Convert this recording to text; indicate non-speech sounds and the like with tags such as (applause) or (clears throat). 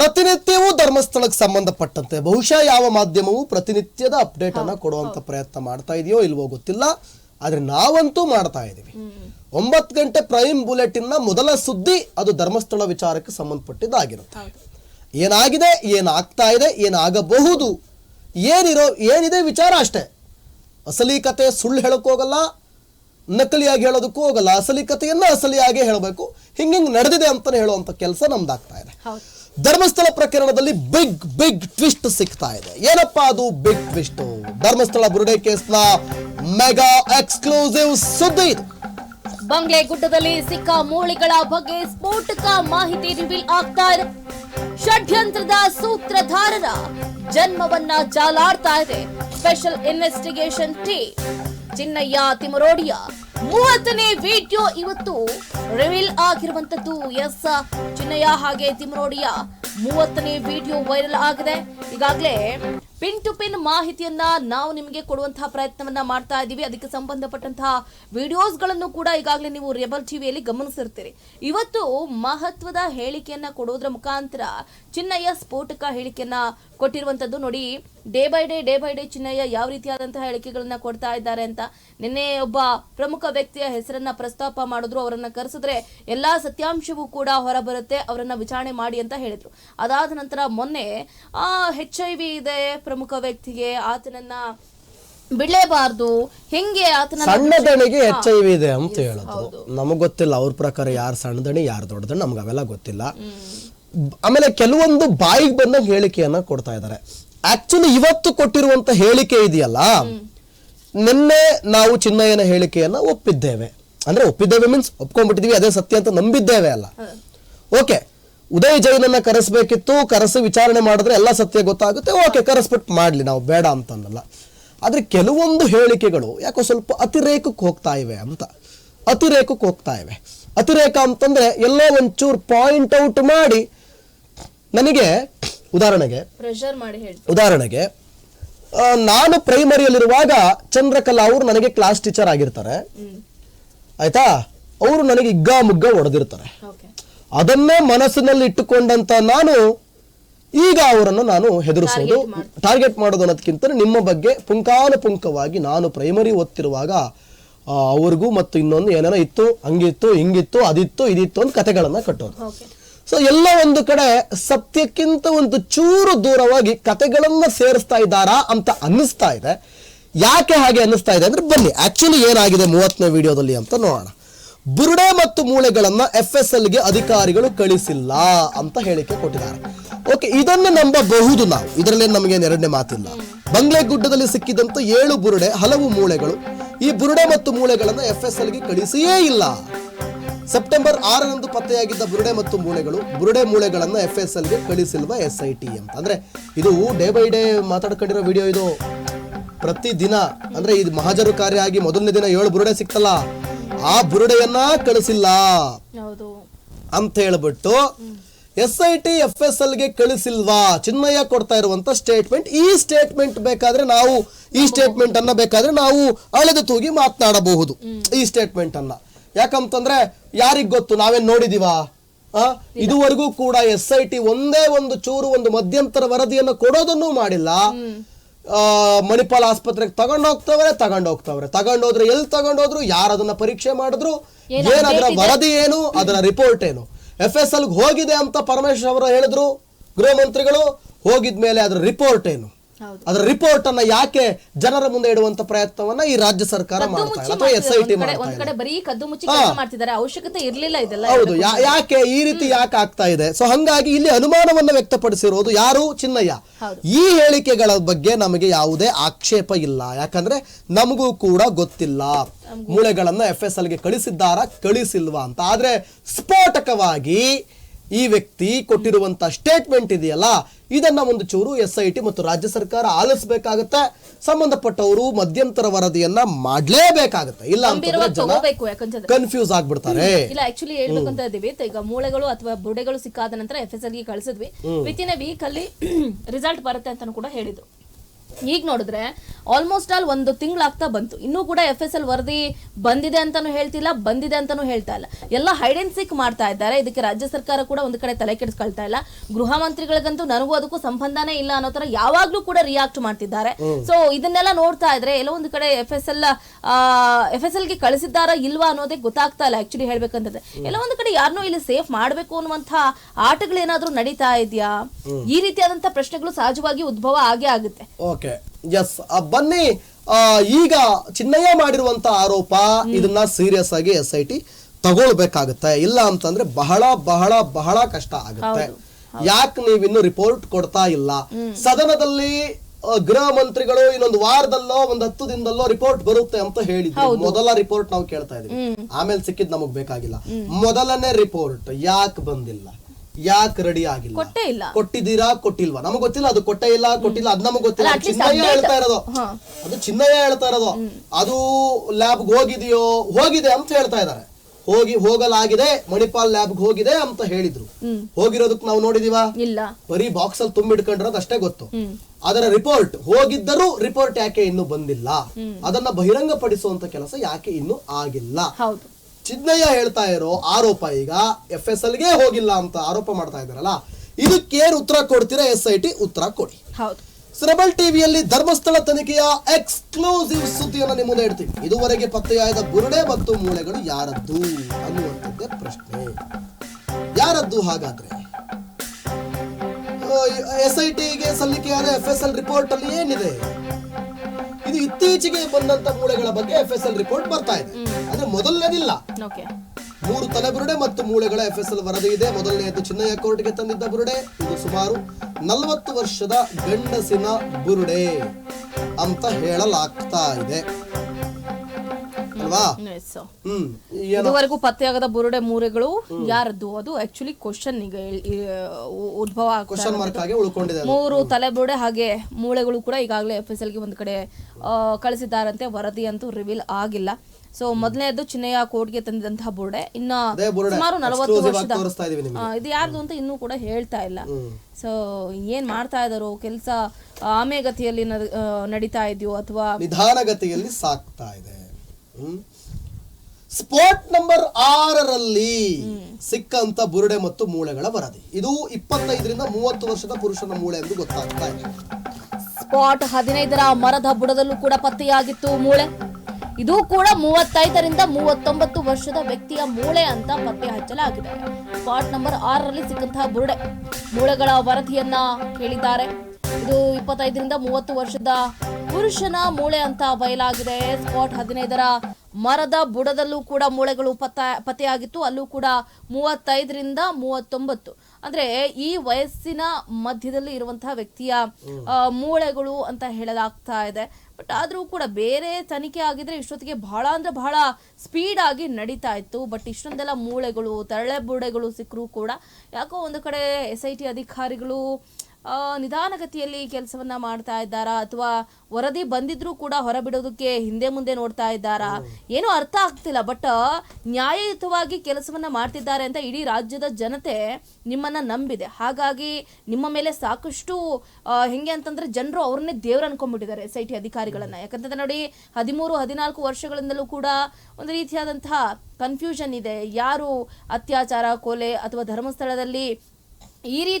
ಪ್ರತಿನಿತ್ಯವೂ ಧರ್ಮಸ್ಥಳಕ್ಕೆ ಸಂಬಂಧಪಟ್ಟಂತೆ ಬಹುಶಃ ಯಾವ ಮಾಧ್ಯಮವು ಪ್ರತಿನಿತ್ಯದ ಅಪ್ಡೇಟ್ ಅನ್ನ ಕೊಡುವಂತ ಪ್ರಯತ್ನ ಮಾಡ್ತಾ ಇದೆಯೋ ಇಲ್ವೋ ಗೊತ್ತಿಲ್ಲ. ಆದ್ರೆ ನಾವಂತೂ ಮಾಡ್ತಾ ಇದ್ದೀವಿ ಒಂಬತ್ತು ಗಂಟೆ ಪ್ರೈಮ್ ಬುಲೆಟಿನ್ನ ಮೊದಲ ಸುದ್ದಿ ಅದು ಧರ್ಮಸ್ಥಳ ವಿಚಾರಕ್ಕೆ ಸಂಬಂಧಪಟ್ಟಿದ್ದಾಗಿರುತ್ತೆ. ಏನಾಗಿದೆ? ಏನಾಗ್ತಾ ಇದೆ? ಏನಾಗಬಹುದು? ಏನಿರೋ ಏನಿದೆ ವಿಚಾರ ಅಷ್ಟೇ. ಅಸಲಿ ಕತೆ ಸುಳ್ಳು ಹೇಳಕ್ ಹೋಗಲ್ಲ ನಕಲಿಯಾಗಿ ಹೇಳೋದಕ್ಕೂ ಹೋಗಲ್ಲ. ಅಸಲಿ ಕಥೆಯನ್ನ ಅಸಲಿಯಾಗಿ ಹೇಳಬೇಕು. ಹಿಂಗೆ ಹಿಂಗ್ ನಡೆದಿದೆ ಅಂತಾನೆ ಹೇಳುವಂತ ಕೆಲಸ ನಮ್ದಾಗ್ತಾ ಇದೆ. ಧರ್ಮಸ್ಥಳ ಪ್ರಕರಣದಲ್ಲಿ ಬಿಗ್ ಬಿಗ್ ಟ್ವಿಸ್ಟ್ ಸಿಗ್ತಾ ಇದೆ. ಏನಪ್ಪಾ ಅದು ಬಿಗ್ ಟ್ವಿಸ್ಟ್? ಧರ್ಮಸ್ಥಳ ಬುರುಡೆ ಕೇಸ್ನ ಮೆಗಾ ಎಕ್ಸ್ಕ್ಲೂಸಿವ್ ಸುದ್ದಿ ಇದು. ಬಂಗ್ಲೆ ಗುಡ್ಡದಲ್ಲಿ ಸಿಕ್ಕ ಮೂಳಿಗಳ ಬಗ್ಗೆ ಸ್ಫೋಟಕ ಮಾಹಿತಿ ರಿವೀಲ್ ಆಗ್ತಾ ಇದೆ. ಷಡ್ಯಂತ್ರದ ಸೂತ್ರಧಾರರ ಜನ್ಮವನ್ನ ಜಾಲಾಡ್ತಾ ಇದೆ. Special investigation team. ಚಿನ್ನಯ್ಯ ತಿಮರೋಡಿಯ ಮೂವತ್ತನೇ ವಿಡಿಯೋ ಇವತ್ತು ರಿವೀಲ್ ಆಗಿರುವಂತದ್ದು. ಎಸ್ ಚಿನ್ನಯ್ಯ ಹಾಗೆ ತಿಮ್ರೋಡಿಯ ಮೂವತ್ತನೇ ವಿಡಿಯೋ ವೈರಲ್ ಆಗಿದೆ. ಈಗಾಗಲೇ ಪಿನ್ ಟು ಪಿನ್ ಮಾಹಿತಿಯನ್ನ ನಾವು ನಿಮಗೆ ಕೊಡುವಂತಹ ಪ್ರಯತ್ನವನ್ನ ಮಾಡ್ತಾ ಇದ್ದೀವಿ ಅದಕ್ಕೆ ಸಂಬಂಧಪಟ್ಟಂತಹ ವಿಡಿಯೋಸ್ಗಳನ್ನು ಕೂಡ ಈಗಾಗಲೇ ನೀವು ರೆಬಲ್ ಟಿವಿಯಲ್ಲಿ ಗಮನಿಸಿರ್ತೀರಿ. ಇವತ್ತು ಮಹತ್ವದ ಹೇಳಿಕೆಯನ್ನ ಕೊಡೋದ್ರ ಮುಖಾಂತರ ಚಿನ್ನಯ್ಯ ಸ್ಫೋಟಕ ಹೇಳಿಕೆಯನ್ನ ಕೊಟ್ಟಿರುವಂತದ್ದು ನೋಡಿ, day by day day by day Chinnayya ಯಾವ ರೀತಿಯಾದಂತಹ ಹೇಳಿಕೆಗಳನ್ನ ಕೊಡ್ತಾ ಇದ್ದಾರೆ ಅಂತ. ನಿನ್ನೆ ಒಬ್ಬ ಪ್ರಮುಖ ವ್ಯಕ್ತಿಯ ಹೆಸರನ್ನ ಪ್ರಸ್ತಾಪ ಮಾಡಿದ್ರು. ಅವರನ್ನ ಕರೆಸಿದ್ರೆ ಎಲ್ಲಾ ಸತ್ಯಾಂಶವೂ ಕೂಡ ಹೊರಬರುತ್ತೆ, ಅವರನ್ನ ವಿಚಾರಣೆ ಮಾಡಿ ಅಂತ ಹೇಳಿದ್ರು. ಅದಾದ ನಂತರ ಮೊನ್ನೆ, ಆ ಹೆಚ್ ಐ ವಿ ಇದೆ ಪ್ರಮುಖ ವ್ಯಕ್ತಿಗೆ ಆತನನ್ನ ಬಿಡಲೇಬಾರ್ದು. ಹೆಂಗೆ ಆತನ ಸಣ್ಣ ದಣಿಗೆ ಎಚ್ ಐ ವಿ ಇದೆ ಅಂತ ಹೇಳೋದು. ನಮಗ್ ಗೊತ್ತಿಲ್ಲ ಅವ್ರ ಪ್ರಕಾರ ಯಾರು ಸಣ್ಣ ದಣಿ ಯಾರು ದೊಡ್ಡ ದಣಿ ನಮ್ಗೆ ಅವೆಲ್ಲ ಗೊತ್ತಿಲ್ಲ. ಆಮೇಲೆ ಕೆಲವೊಂದು ಬಾಯಿಗೆ ಬಂದ ಹೇಳಿಕೆಯನ್ನ ಕೊಡ್ತಾ ಇದ್ದಾರೆ ಆಕ್ಚುಲಿ ಇವತ್ತು ಕೊಟ್ಟಿರುವಂತ ಹೇಳಿಕೆ ಇದೆಯಲ್ಲ? ನಿನ್ನೆ ನಾವು ಚಿನ್ನಯ್ಯನ ಹೇಳಿಕೆಯನ್ನ ಒಪ್ಪಿದ್ದೇವೆ. ಅಂದ್ರೆ ಒಪ್ಪಿದ್ದೇವೆ ಮೀನ್ಸ್ ಒಪ್ಕೊಂಡ್ಬಿಟ್ಟಿದೀವಿ ಅದೇ ಸತ್ಯ ಅಂತ ನಂಬಿದ್ದೇವೆ ಅಲ್ಲ. ಓಕೆ ಉದಯ್ ಜೈನನ್ನ ಕರೆಸಬೇಕಿತ್ತು ಕರೆಸಿ ವಿಚಾರಣೆ ಮಾಡಿದ್ರೆ ಎಲ್ಲ ಸತ್ಯ ಗೊತ್ತಾಗುತ್ತೆ. ಓಕೆ ಕರೆಸ್ಬಿಟ್ಟು ಮಾಡಲಿ ನಾವು ಬೇಡ ಅಂತಂದಲ್ಲ. ಆದರೆ ಕೆಲವೊಂದು ಹೇಳಿಕೆಗಳು ಯಾಕೋ ಸ್ವಲ್ಪ ಅತಿರೇಕಕ್ಕೆ ಹೋಗ್ತಾ ಇವೆ ಅಂತ. ಅತಿರೇಕಕ್ಕೆ ಹೋಗ್ತಾ ಇವೆ. ಅತಿರೇಕ ಅಂತಂದ್ರೆ ಎಲ್ಲೋ ಒಂಚೂರು ಪಾಯಿಂಟ್ ಔಟ್ ಮಾಡಿ ನನಗೆ ಉದಾಹರಣೆಗೆ ಪ್ರೆಷರ್ ಮಾಡಿ ಹೇಳಿ ಉದಾಹರಣೆಗೆ ನಾನು ಪ್ರೈಮರಿಯಲ್ಲಿರುವಾಗ ಚಂದ್ರಕಲಾ ಅವರು ನನಗೆ ಕ್ಲಾಸ್ ಟೀಚರ್ ಆಗಿರ್ತಾರೆ. ಆಯ್ತಾ? ಅವರು ನನಗೆ ಇಗ್ಗ ಮುಗ್ಗ ಹೊಡೆದಿರ್ತಾರೆ ಓಕೆ ಅದನ್ನೇ ಮನಸ್ಸಿನಲ್ಲಿ ಇಟ್ಟುಕೊಂಡಂತ ನಾನು ಈಗ ಅವರನ್ನು ನಾನು ಹೆದರಿಸೋದು ಟಾರ್ಗೆಟ್ ಮಾಡೋದು ಅನ್ನೋದಕ್ಕಿಂತ ನಿಮ್ಮ ಬಗ್ಗೆ ಪುಂಕಾನುಪುಂಕವಾಗಿ ನಾನು ಪ್ರೈಮರಿ ಓದ್ತಿರುವಾಗ ಅವ್ರಿಗೂ ಮತ್ತು ಇನ್ನೊಂದು ಏನೇನೋ ಇತ್ತು ಹಂಗಿತ್ತು ಹಿಂಗಿತ್ತು ಅದಿತ್ತು ಇದಿತ್ತು ಅಂತ ಕತೆಗಳನ್ನ ಕಟ್ಟೋದು. ಸೊ ಎಲ್ಲ ಒಂದು ಕಡೆ ಸತ್ಯಕ್ಕಿಂತ ಒಂದು ಚೂರು ದೂರವಾಗಿ ಕತೆಗಳನ್ನ ಸೇರಿಸ್ತಾ ಇದ್ದಾರಾ ಅಂತ ಅನ್ನಿಸ್ತಾ ಇದೆ. ಯಾಕೆ ಹಾಗೆ ಅನ್ನಿಸ್ತಾ ಇದೆ ಅಂದ್ರೆ ಬನ್ನಿ ಆಕ್ಚುಲಿ ಏನಾಗಿದೆ ಮೂವತ್ತನೇ ವಿಡಿಯೋದಲ್ಲಿ ಅಂತ ನೋಡೋಣ. ಬುರುಡೆ ಮತ್ತು ಮೂಳೆಗಳನ್ನ ಎಫ್ ಎಸ್ ಎಲ್ಗೆ ಅಧಿಕಾರಿಗಳು ಕಳಿಸಿಲ್ಲ ಅಂತ ಹೇಳಿಕೆ ಕೊಟ್ಟಿದ್ದಾರೆ. ಓಕೆ, ಇದನ್ನು ನಂಬಬಹುದು ನಾವು. ಇದರಲ್ಲಿ ನಮಗೆ ಎರಡನೇ ಮಾತಿಲ್ಲ. ಬಂಗ್ಲೆ ಗುಡ್ಡದಲ್ಲಿ ಸಿಕ್ಕಿದಂತ ಏಳು ಬುರುಡೆ, ಹಲವು ಮೂಳೆಗಳು, ಈ ಬುರುಡೆ ಮತ್ತು ಮೂಳೆಗಳನ್ನು ಎಫ್ ಎಸ್ ಎಲ್ಗೆ ಕಳಿಸಿಯೇ ಇಲ್ಲ. ಸೆಪ್ಟೆಂಬರ್ ಆರರಂದು ಪತ್ತೆಯಾಗಿದ್ದ ಬುರುಡೆ ಮತ್ತು ಮೂಳೆಗಳು, ಬುರುಡೆ ಮೂಳೆಗಳನ್ನು ಎಫ್ ಎಸ್ ಎಲ್ಗೆ ಕಳಿಸಿಲ್ವ ಎಸ್ ಐ ಟಿ ಅಂತ. ಅಂದ್ರೆ ಇದು ಡೇ ಬೈ ಡೇ ಮಾತಾಡ್ಕೊಂಡಿರೋ ವಿಡಿಯೋ ಇದು. ಪ್ರತಿ ದಿನ ಅಂದ್ರೆ ಇದು ಮಹಾಜರು ಕಾರ್ಯ ಆಗಿ ಮೊದಲನೇ ದಿನ ಏಳು ಬುರುಡೆ ಸಿಕ್ತಲ್ಲ. ಆ ಬುರುಡೆಯನ್ನ ಕಳಿಸಿಲ್ಲ. ಅಂತ ಹೇಳ್ಬಿಟ್ಟು S I T F S ಎಲ್ಗೆ ಕಳಿಸಿಲ್ವಾ? ಚಿನ್ನಯ್ಯ ಕೊಡ್ತಾ ಇರುವಂತ ಸ್ಟೇಟ್ಮೆಂಟ್ ಈ ಸ್ಟೇಟ್ಮೆಂಟ್ ಬೇಕಾದ್ರೆ ನಾವು ಈ ಸ್ಟೇಟ್ಮೆಂಟ್ ಅನ್ನ ಬೇಕಾದ್ರೆ ನಾವು ಅಳೆದು ತೂಗಿ ಮಾತನಾಡಬಹುದು. ಈ ಸ್ಟೇಟ್ಮೆಂಟ್ ಅನ್ನ. ಯಾಕಂತಂದ್ರೆ ಯಾರಿಗ್ ಗೊತ್ತು? ನಾವೇನ್ ನೋಡಿದೀವಾ? ಇದುವರೆಗೂ ಕೂಡ ಎಸ್ ಐ ಟಿ ಒಂದೇ ಒಂದು ಚೂರು ಒಂದು ಮಧ್ಯಂತರ ವರದಿಯನ್ನು ಕೊಡೋದನ್ನು ಮಾಡಿಲ್ಲ. ಮಣಿಪಾಲ್ ಆಸ್ಪತ್ರೆಗೆ ತಗೊಂಡು ಹೋಗ್ತವ್ರೆ ತಗೊಂಡು ಹೋಗ್ತವ್ರೆ. ತಗೊಂಡೋದ್ರೆ ಎಲ್ಲಿ ತಗೊಂಡೋದ್ರು ಯಾರು ಅದನ್ನ ಪರೀಕ್ಷೆ ಮಾಡಿದ್ರು ಏನ್ ಅದರ ವರದಿ ಏನು ಅದರ ರಿಪೋರ್ಟ್ ಏನು. ಎಫ್ ಎಸ್ ಎಲ್ ಹೋಗಿದೆ ಅಂತ ಪರಮೇಶ್ವರ್ ಅವರು ಹೇಳಿದ್ರು ಗೃಹ ಮಂತ್ರಿಗಳು ಹೋಗಿದ್ಮೇಲೆ ಅದರ ರಿಪೋರ್ಟ್ ಏನು. ಅದರ ರಿಪೋರ್ಟ್ ಅನ್ನ ಯಾಕೆ ಜನರ ಮುಂದೆ ಇಡುವಂತ ಪ್ರಯತ್ನವನ್ನ ಈ ರಾಜ್ಯ ಸರ್ಕಾರ ಕದ್ದು ಮಾಡ್ತಾ ಇಲ್ಲ ಅಥವಾ ಎಸ್ ಐ ಟಿ ಒಂದ್ ಕಡೆ ಮಾಡ್ತಾ ಒಂದ್ ಇಲ್ಲ ಕಡೆ ಬರೀ ಕದ್ದು ಮುಚ್ಚಿ ಕೆಲಸ ಮಾಡ್ತಿದ್ದಾರೆ. ಅವಶ್ಯಕತೆ ಇರ್ಲಿಲ್ಲ ಇದೆಲ್ಲ ಹೌದು. ಯಾಕೆ ಈ ರೀತಿ ಯಾಕೆ ಆಗ್ತಾ ಇದೆ? ಸೊ ಹಂಗಾಗಿ ಇಲ್ಲಿ ಅನುಮಾನವನ್ನ ವ್ಯಕ್ತಪಡಿಸಿರೋದು ಯಾರು? ಚಿನ್ನಯ್ಯ. ಈ ಹೇಳಿಕೆಗಳ ಬಗ್ಗೆ ನಮಗೆ ಯಾವುದೇ ಆಕ್ಷೇಪ ಇಲ್ಲ. ಯಾಕಂದ್ರೆ ನಮಗೂ ಕೂಡ ಗೊತ್ತಿಲ್ಲ. ಮೂಳೆಗಳನ್ನ ಎಫ್ ಎಸ್ ಎಲ್ಗೆ ಕಳಿಸಿದ್ದಾರಾ ಕಳಿಸಿಲ್ವಾ ಅಂತ. ಆದ್ರೆ ಸ್ಫೋಟಕವಾಗಿ ಈ ವ್ಯಕ್ತಿ ಕೊಟ್ಟಿರುವಂತ ಸ್ಟೇಟ್ಮೆಂಟ್ ಇದೆಯಲ್ಲ? ಇದನ್ನ ಒಂದು ಚೂರು ಎಸ್ ಐ ಟಿ ಮತ್ತು ರಾಜ್ಯ ಸರ್ಕಾರ ಆಲಿಸಬೇಕಾಗತ್ತೆ. ಸಂಬಂಧಪಟ್ಟವರು ಮಧ್ಯಂತರ ವರದಿಯನ್ನ ಮಾಡ್ಲೇಬೇಕಾಗತ್ತೆ. ಇಲ್ಲ ಅಂತಂದ್ರೆ ಜನ ಕನ್ಫ್ಯೂಸ್ ಆಗ್ಬಿಡ್ತಾರೆ. ಇಲ್ಲ ಆಕ್ಚುಲಿ ಹೇಳ್ಬೇಕಂತ ಇದೀವಿ ಈಗ ಮೂಳೆಗಳು ಅಥವಾ ಬುಡೆಗಳು ಸಿಕ್ಕಾದ ನಂತರ ಎಫ್ ಎಸ್ ಎಲ್ಗೆ ಕಳಿಸಿದ್ವಿ. ವಿತ್ ಇನ್ ವೀಕ್ ಅಲ್ಲಿ (clears throat) ರಿಸಲ್ಟ್ ಬರುತ್ತೆ ಅಂತ ಕೂಡ ಹೇಳಿದ್ರು. ಈಗ ನೋಡಿದ್ರೆ ಆಲ್ಮೋಸ್ಟ್ ಆಲ್ ಒಂದು ತಿಂಗಳಾಗ್ತಾ ಬಂತು. ಇನ್ನೂ ಕೂಡ ಎಫ್ ಎಸ್ ಎಲ್ ವರದಿ ಬಂದಿದೆ ಅಂತಾನು ಹೇಳ್ತಿಲ್ಲ ಬಂದಿದೆ ಅಂತಾನು ಹೇಳ್ತಾ ಇಲ್ಲ. ಎಲ್ಲ ಹೈಡ್ ಅಂಡ್ ಸಿಕ್ ಮಾಡ್ತಾ ಇದ್ದಾರೆ. ಇದಕ್ಕೆ ರಾಜ್ಯ ಸರ್ಕಾರ ಕೂಡ ಒಂದು ಕಡೆ ತಲೆ ಕೆಡಿಸ್ಕೊಳ್ತಾ ಇಲ್ಲ. ಗೃಹ ಮಂತ್ರಿಗಳಿಗಂತೂ ನನಗೂ ಅದಕ್ಕೂ ಸಂಬಂಧನೇ ಇಲ್ಲ ಅನ್ನೋ ತರ ಯಾವಾಗ್ಲೂ ಕೂಡ ರಿಯಾಕ್ಟ್ ಮಾಡ್ತಿದ್ದಾರೆ. ಸೊ ಇದನ್ನೆಲ್ಲ ನೋಡ್ತಾ ಇದ್ರೆ ಎಲ್ಲ ಒಂದು ಕಡೆ ಎಫ್ ಎಸ್ ಎಲ್ ಎಫ್ ಎಸ್ಗೆ ಕಳಿಸಿದ್ದಾರಾ ಇಲ್ವಾ ಅನ್ನೋದೇ ಗೊತ್ತಾಗ್ತಾ ಇಲ್ಲ ಆಕ್ಚುಲಿ ಹೇಳ್ಬೇಕಂತಂದ್ರೆ. ಎಲ್ಲ ಒಂದು ಕಡೆ ಯಾರನ್ನೂ ಇಲ್ಲಿ ಸೇಫ್ ಮಾಡಬೇಕು ಅನ್ನುವಂತಹ ಆಟಗಳೇನಾದ್ರೂ ನಡೀತಾ ಇದೆಯಾ? ಈ ರೀತಿಯಾದಂತಹ ಪ್ರಶ್ನೆಗಳು ಸಹಜವಾಗಿ ಉದ್ಭವ ಆಗೇ ಆಗುತ್ತೆ. ಓಕೆ ಎಸ್ ಬನ್ನಿ ಈಗ ಚಿನ್ನಯ್ಯ ಮಾಡಿರುವಂತ ಆರೋಪ ಇದನ್ನ ಸೀರಿಯಸ್ ಆಗಿ ಎಸ್ ಐ ಟಿ ತಗೊಳ್ಬೇಕಾಗತ್ತೆ. ಇಲ್ಲ ಅಂತಂದ್ರೆ ಬಹಳ ಬಹಳ ಬಹಳ ಕಷ್ಟ ಆಗುತ್ತೆ. ಯಾಕೆ ನೀವಿನ್ನು ರಿಪೋರ್ಟ್ ಕೊಡ್ತಾ ಇಲ್ಲ? ಸದನದಲ್ಲಿ ಗೃಹ ಮಂತ್ರಿಗಳು ಇನ್ನೊಂದು ವಾರದಲ್ಲೋ ಒಂದ್ ಹತ್ತು ದಿನದಲ್ಲೋ ರಿಪೋರ್ಟ್ ಬರುತ್ತೆ ಅಂತ ಹೇಳಿದ್ವಿ ಮೊದಲ ರಿಪೋರ್ಟ್ ನಾವು ಕೇಳ್ತಾ ಇದೀವಿ ಆಮೇಲೆ ಸಿಕ್ಕಿದ್ ನಮಗ್ ಬೇಕಾಗಿಲ್ಲ. ಮೊದಲನೇ ರಿಪೋರ್ಟ್ ಯಾಕೆ ಬಂದಿಲ್ಲ? ಯಾಕೆ ರೆಡಿ ಆಗಿಲ್ಲ? ಕೊಟ್ಟೇ ಇಲ್ಲ. ಕೊಟ್ಟಿದ್ದೀರಾ? ಕೊಟ್ಟಿಲ್ವಾ? ನಮಗ್ ಗೊತ್ತಿಲ್ಲ ಅದು ಕೊಟ್ಟೇ ಇಲ್ಲ ಕೊಟ್ಟಿಲ್ಲ ಅದ್ ನಮಗ್ ಗೊತ್ತಿಲ್ಲ. ಅಲ್ಲ, at least ಚಿನ್ನಯ್ಯ update. ಹೇಳ್ತಾ ಇರೋದು. ಹಾ. ಅದು ಚಿನ್ನಯ್ಯ ಹೇಳ್ತಾ ಇರೋದು. ಅದು ಲ್ಯಾಬ್ ಹೋಗಿದೆಯೋ? ಹೋಗಿದೆ ಅಂತ ಹೇಳ್ತಾ ಇದ್ದಾರೆ. ಹೋಗಿ ಹೋಗಲಾಗಿದೆ ಮಣಿಪಾಲ್ ಲ್ಯಾಬ್ ಹೋಗಿದೆ ಅಂತ ಹೇಳಿದ್ರು. ಹೋಗಿರೋದಕ್ ನಾವು ನೋಡಿದೀವಾ? ಇಲ್ಲ. ಬರೀ ಬಾಕ್ಸ್ ಅಲ್ಲಿ ತುಂಬಿಡ್ಕೊಂಡಿರೋದು ಅಷ್ಟೇ ಗೊತ್ತು. ಅದರ ರಿಪೋರ್ಟ್ ಹೋಗಿದ್ದರೂ ರಿಪೋರ್ಟ್ ಯಾಕೆ ಇನ್ನು ಬಂದಿಲ್ಲ? ಅದನ್ನ ಬಹಿರಂಗ ಪಡಿಸುವಂತ ಕೆಲಸ ಯಾಕೆ ಇನ್ನು ಆಗಿಲ್ಲ? ಹೌದು. ಚಿನ್ನಯ್ಯ ಹೇಳ್ತಾ ಇರೋ ಆರೋಪ ಈಗ ಎಫ್ ಎಸ್ ಎಲ್ಗೆ ಹೋಗಿಲ್ಲ ಅಂತ ಆರೋಪ ಮಾಡ್ತಾ ಇದ್ದಾರಲ್ಲ ಇದಕ್ಕೇನು ಉತ್ತರ ಕೊಡ್ತೀರಾ? ಎಸ್ ಐ ಟಿ ಉತ್ತರ ಕೊಡಿ. ಹೌದು. ಸಿರಬಲ್ ಟಿವಿಯಲ್ಲಿ ಧರ್ಮಸ್ಥಳ ತನಿಖೆಯ ಎಕ್ಸ್ಕ್ಲೂಸಿವ್ ಸುದ್ದಿಯನ್ನು ನಿಮ್ಮ ಮುಂದೆ ಇಡ್ತೀವಿ ಇದುವರೆಗೆ ಪತ್ತೆಯಾದ ಬುರುಡೆ ಮತ್ತು ಮೂಳೆಗಳು ಯಾರದ್ದು ಅನ್ನುವಂಥದ್ದೇ ಪ್ರಶ್ನೆ. ಯಾರದ್ದು ಹಾಗಾದ್ರೆ? ಎಸ್ ಐ ಟಿಗೆ ಸಲ್ಲಿಕೆಯಾದ ಎಫ್ ಎಸ್ ಎಲ್ ರಿಪೋರ್ಟ್ ಅಲ್ಲಿ ಏನಿದೆ? ಇದು ಇತ್ತೀಚೆಗೆ ಬಂದಂತ ಮೂಳೆಗಳ ಬಗ್ಗೆ ಎಫ್ ಎಸ್ ಎಲ್ ರಿಪೋರ್ಟ್ ಬರ್ತಾ ಇದೆ. ಅಂದ್ರೆ ಮೊದಲನೇದಿಲ್ಲ ಓಕೆ. ಮೂರು ತಲೆಬುರುಡೆ ಮತ್ತು ಮೂಳೆಗಳ ಎಫ್ ಎಸ್ ಎಲ್ ವರದಿ ಇದೆ. ಮೊದಲನೆಯದು ಚಿನ್ನಯ್ಯ ಕೋರ್ಟ್ಗೆ ತಂದಿದ್ದ ಬುರುಡೆ. ಇದು ಸುಮಾರು ನಲವತ್ತು ವರ್ಷದ ಗಂಡಸಿನ ಬುರುಡೆ ಅಂತ ಹೇಳಲಾಗ್ತಾ ಇದೆ. ಅಲ್ವಾ? ಹ್ಮ್. ಏನೋ ಇದುವರೆಗೂ ಪತ್ತೆಯಾಗದ ಬುರುಡೆ ಮೂರೆಗಳು ಯಾರದ್ದು ಅದು ಆಕ್ಚುಲಿ ಕ್ವಶನ್ ಈಗ ಹೇಳ್- ಈ, ಉ- ಉದ್ಭವ ಆಗ್ತಾ ಕ್ವಶನ್ ಮಾರ್ಕ್ ಆಗಿ ಉಳ್ಕೊಂಡಿದೆ ಅದು. ಮೂರು ತಲೆಬುರುಡೆ ಹಾಗೆ ಮೂಳೆಗಳು ಕೂಡ ಈಗಾಗಲೇ ಎಫ್ ಎಸ್ ಎಲ್ಗೆ ಒಂದು ಕಡೆ ಆ, ಕಳಿಸಿದ್ದಾರಂತೆ. ವರದಿ ಅಂತೂ ರಿವೀಲ್ ಆಗಿಲ್ಲ. ಸೊ ಮೊದಲನೇದು ಚಿನ್ನಯ್ಯ ಕೋರ್ಟ್ಗೆ ತಂದಿದಂತಹ ಬುರುಡೆ. ಇನ್ನ ಅದೇ ಬುರುಡೆ. ಸುಮಾರು ನಲವತ್ತು exclusive ಆಗಿ ವರ್ಷದ ತೋರಿಸ್ತಾ ಇದೀವಿ ನಿಮ್ಗೆ. ಆ, ಇದು ಯಾರ್ದು ಅಂತ ಇನ್ನೂ ಕೂಡ ಹೇಳ್ತಾ ಇಲ್ಲ. ಸೊ ಏನ್ ಮಾಡ್ತಾ ಇದಾರೋ ಕೆಲಸ ಆಮೆಗತಿಯಲ್ಲಿ ನಡ್- ಆ, ನಡೀತಾ ಇದೆಯೋ ಅಥವಾ ನಿಧಾನಗತಿಯಲ್ಲಿ ಸಾಕ್ತಾ ಇದೆ. ಸ್ಪಾಟ್ ನಂಬರ್ ಆರರಲ್ಲಿ ಸಿಕ್ಕಂತ ಬುರುಡೆ ಮತ್ತು ಮೂಳೆಗಳ ವರದಿ. ಇದು ಇಪ್ಪತ್ತೈದರಿಂದ ಮೂವತ್ತು ವರ್ಷದ ಪುರುಷನ ಮೂಳೆ ಎಂದು ಗೊತ್ತಾಗ್ತಾ ಇದೆ. ಸ್ಪಾಟ್ ಹದಿನೈದರ ಮರದ ಬುಡದಲ್ಲೂ ಕೂಡ ಪತ್ತೆಯಾಗಿತ್ತು ಮೂಳೆ. ಇದು ಕೂಡ ಮೂವತ್ತೈದರಿಂದ ಮೂವತ್ತೊಂಬತ್ತು ವರ್ಷದ ವ್ಯಕ್ತಿಯ ಮೂಳೆ ಅಂತ ಪತ್ತೆ ಹಚ್ಚಲಾಗಿದೆ. ಸ್ಪಾಟ್ ನಂಬರ್ ಆರರಲ್ಲಿ ಸಿಕ್ಕಂತಹ ಬುರುಡೆ. ಮೂಳೆಗಳ ವರದಿಯನ್ನ ಹೇಳಿದ್ದಾರೆ ಇದು ಇಪ್ಪತ್ತೈದರಿಂದ ಮೂವತ್ತು ವರ್ಷದ ಪುರುಷನ ಮೂಳೆ ಅಂತ ಬಯಲಾಗಿದೆ. ಸ್ಪಾಟ್ ಹದಿನೈದರ ಮರದ ಬುಡದಲ್ಲೂ ಕೂಡ ಮೂಳೆಗಳು ಪತ್ತೆ, ಪತ್ತೆಯಾಗಿತ್ತು. ಅಲ್ಲೂ ಕೂಡ ಮೂವತ್ತೈದರಿಂದ ಮೂವತ್ತೊಂಬತ್ತು. ಅಂದ್ರೆ ಈ ವಯಸ್ಸಿನ ಮಧ್ಯದಲ್ಲಿ ಇರುವಂತಹ ವ್ಯಕ್ತಿಯ ಮೂಳೆಗಳು ಅಂತ ಹೇಳಲಾಗ್ತಾ ಇದೆ. ಬಟ್ ಆದರೂ ಕೂಡ ಬೇರೆ ತನಿಖೆ ಆಗಿದ್ರೆ ಇಷ್ಟೊತ್ತಿಗೆ ಬಹಳ ಅಂದ್ರೆ ಬಹಳ ಸ್ಪೀಡ್ ಆಗಿ ನಡೀತಾ ಇತ್ತು. ಬಟ್ ಇಷ್ಟೊಂದೆಲ್ಲ ಮೂಳೆಗಳು, ತರಳೆ ಬುಡೆಗಳು ಸಿಕ್ಕರೂ ಕೂಡ ಯಾಕೋ ಒಂದು ಕಡೆ ಎಸ್ ಐ ಟಿ ಅಧಿಕಾರಿಗಳು ನಿಧಾನಗತಿಯಲ್ಲಿ ಕೆಲಸವನ್ನ ಮಾಡ್ತಾ ಇದ್ದಾರಾ? ಅಥವಾ ವರದಿ ಬಂದಿದ್ರೂ ಕೂಡ ಹೊರಬಿಡೋದಕ್ಕೆ ಹಿಂದೆ ಮುಂದೆ ನೋಡ್ತಾ ಇದ್ದಾರಾ? ಏನೂ ಅರ್ಥ ಆಗ್ತಿಲ್ಲ ಬಟ್ ನ್ಯಾಯಯುತವಾಗಿ ಕೆಲಸವನ್ನ ಮಾಡ್ತಿದ್ದಾರೆ ಅಂತ ಇಡೀ ರಾಜ್ಯದ ಜನತೆ ನಿಮ್ಮನ್ನ ನಂಬಿದೆ. ಹಾಗಾಗಿ ನಿಮ್ಮ ಮೇಲೆ ಸಾಕಷ್ಟು ಹೆಂಗೆ ಅಂತಂದ್ರೆ ಜನರು ಅವ್ರನ್ನೇ ದೇವ್ರು ಅನ್ಕೊಂಡ್ಬಿಟ್ಟಿದ್ದಾರೆ ಎಸ್ ಐ ಟಿ ಅಧಿಕಾರಿಗಳನ್ನ ಯಾಕಂತಂದ್ರೆ ನೋಡಿ ಹದಿಮೂರು ಹದಿನಾಲ್ಕು ವರ್ಷಗಳಿಂದಲೂ ಕೂಡ ಒಂದು ರೀತಿಯಾದಂತಹ ಕನ್ಫ್ಯೂಷನ್ ಇದೆ. ಯಾರು ಅತ್ಯಾಚಾರ ಕೊಲೆ ಅಥವಾ ಧರ್ಮಸ್ಥಳದಲ್ಲಿ ಈ ರೀತಿ